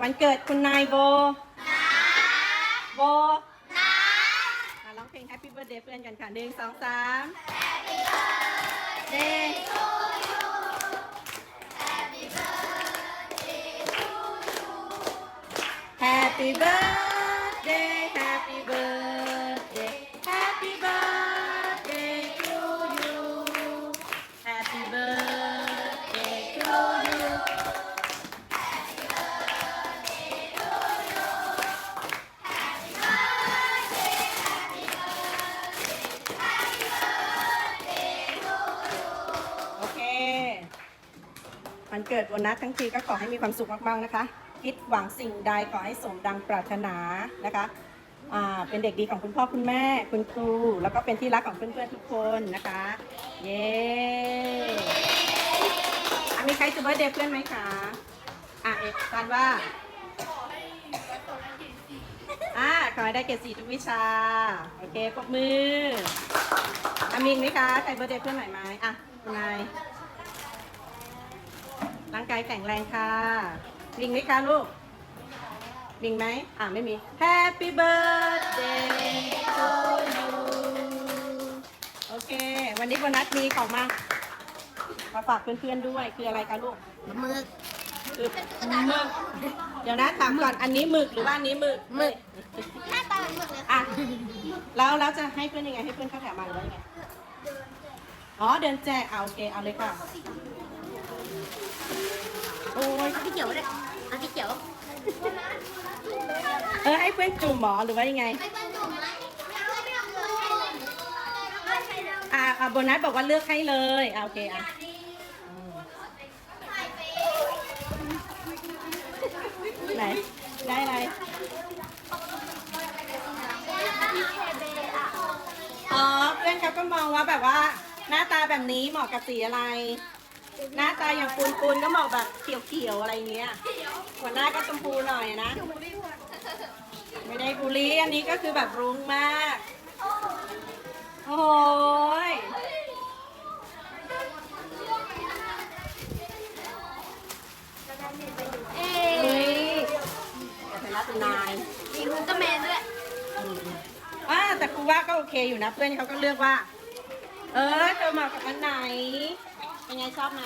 วันเกิดคุณนายโบโบมาร้องเพลง Happy Birthday เพื่อนกันค่ะหนึ่งสองสาม Happy Birthday to you Happy Birthday to you Happy เกิดวันนัดทั้งทีก็ขอให้มีความสุขมากๆนะคะ คิดหวังสิ่งใดขอให้สมดังปรารถนานะคะอ่าเป็นเด็กดีของคุณพ่อคุณแม่คุณครู แล้วก็เป็นที่รักของเพื่อนๆทุกคนนะคะ เย้อะมีใครจะเบิร์ดเดย์เพื่อนไหมคะอะเอกกันว่าอ่าขอให้ได้เกรดสี่ทุกวิชา โอเคปรบมืออามีอีกไหมคะ ใครเบิร์เดย์เพื่อนไหนอยไหมอะคุณนายางกายแข็งแรงค่ะมีอีกไหมคะลูกมีอีกไหม อ่าไม่มี Happy birthday to you โอเค วันนี้โบนัสมีของมา มาฝากเพื่อนๆด้วย คืออะไรคะลูกมือคือหมึก เดี๋ยวนะถามก่อน อันนี้หมึกหรือว่าอันนี้หมึกหมึกหน้าตาเหมือนหมึกเลยอะ แล้วแล้วจะให้เพื่อนยังไง ให้เพื่อนเข้าแถวมาหรือว่ายังไง อ๋อ เดินแจกเอาโอเค เอาเลยค่ะ โอ้ยเอาพี่เขียวเลยเอาพี่เขียว เออให้เพื่อนจุ่มหมอหรือว่ายังไงองจุ่มไหมไม่เอาไม่เลยใช่แล้วอ่าอ่าโบนัสบอกว่าเลือกให้เลยอ่าโอเคอะไหนได้อะไรอ๋อเพื่อนเขาก็มองว่าแบบว่า หน้าตาแบบนี้เหมาะกับสีอะไร หน้าตาอย่างปูนปูนๆก็เหมาะแบบเขียวๆอะไรเงี้ยหัวหน้าก็ชมพูหน่อยนะ ไม่ได้บูลลี่อันนี้ก็คือแบบรุ้งมาก โอ้ยเอ๊เฮ้ะยแต่เป็นรัตนายมีคุณก็แมนด้วยอ่าแต่ครูว่าก็โอเคอยู่นะ เพื่อนเขาก็เลือกว่า เออเธอเหมาะกับอันไหน เป็นไงชอบไหม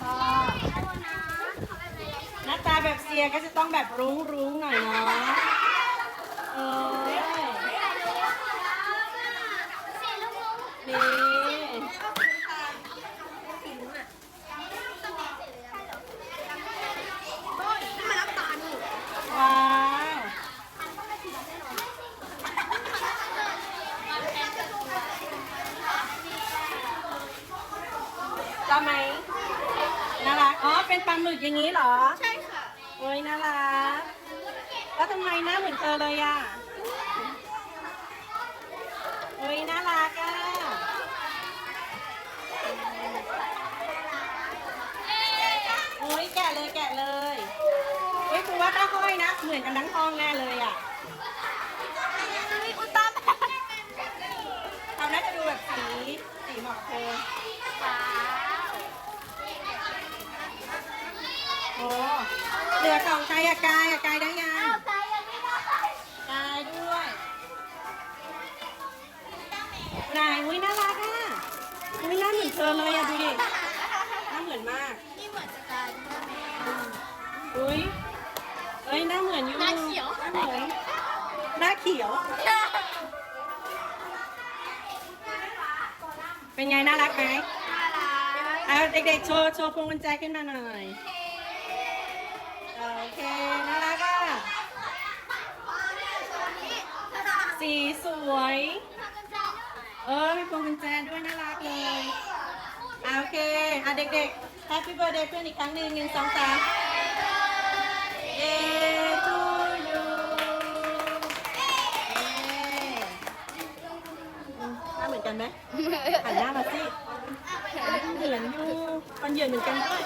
ชอบหน้าตาแบบเสียก็จะต้องแบบรุ้งรุ้งๆหน่อยเนาะเออนี่ มารับตานี่ ว้าว ช อบไหมน่ารักอ๋อเป็นปลาหมึกอย่างนี้เหรอใช่ค่ะโอ้ยน่ารักแล้วทำไมหน้าเหมือนเธอเลยอะโอ้ยน่ารักอะโอ้ยแกะเลยแกะเลยโอ้ยครูว่าถ้าห้อยนะ เหมือนกันทั้งห้องแน่เลยอะ มีอุลตร้าแมน เขาน่าจะดูแบบสีสีเหมาะเธอ ว้าว โอ้ เหลือของใครอะกายอะกายได้ยังเอาใจยังไม่ได้กายด้วยนายอุ้ยน่ารักอะอุ้ยหน้าเหมือนเธอเลยอะดูดิหน้าเหมือนมากนี่เหมือนจะตายอุ้ยเอ้ยหน้าเหมือนอยู่หน้าเขียวหน้าเหมือนหน้าเขียว เป็นไงน่ารักไหมเอาเด็กๆโชว์โชว์พวงกุญแจขึ้นมาหน่อย โอเคน่ารักอะสีสวย เออ มีพวงกุญแจด้วยน่ารักเลยอะโอเคอะเด็กๆ Happy Birthday เพื่อนอีกครั้งหนึ่งหนึ่งสองสามเย้ to you เย้อืมหน้าเหมือนกันไหมหันหน้ามาสิเหมือนอยู่มันเหยือเหมือนกันด้วย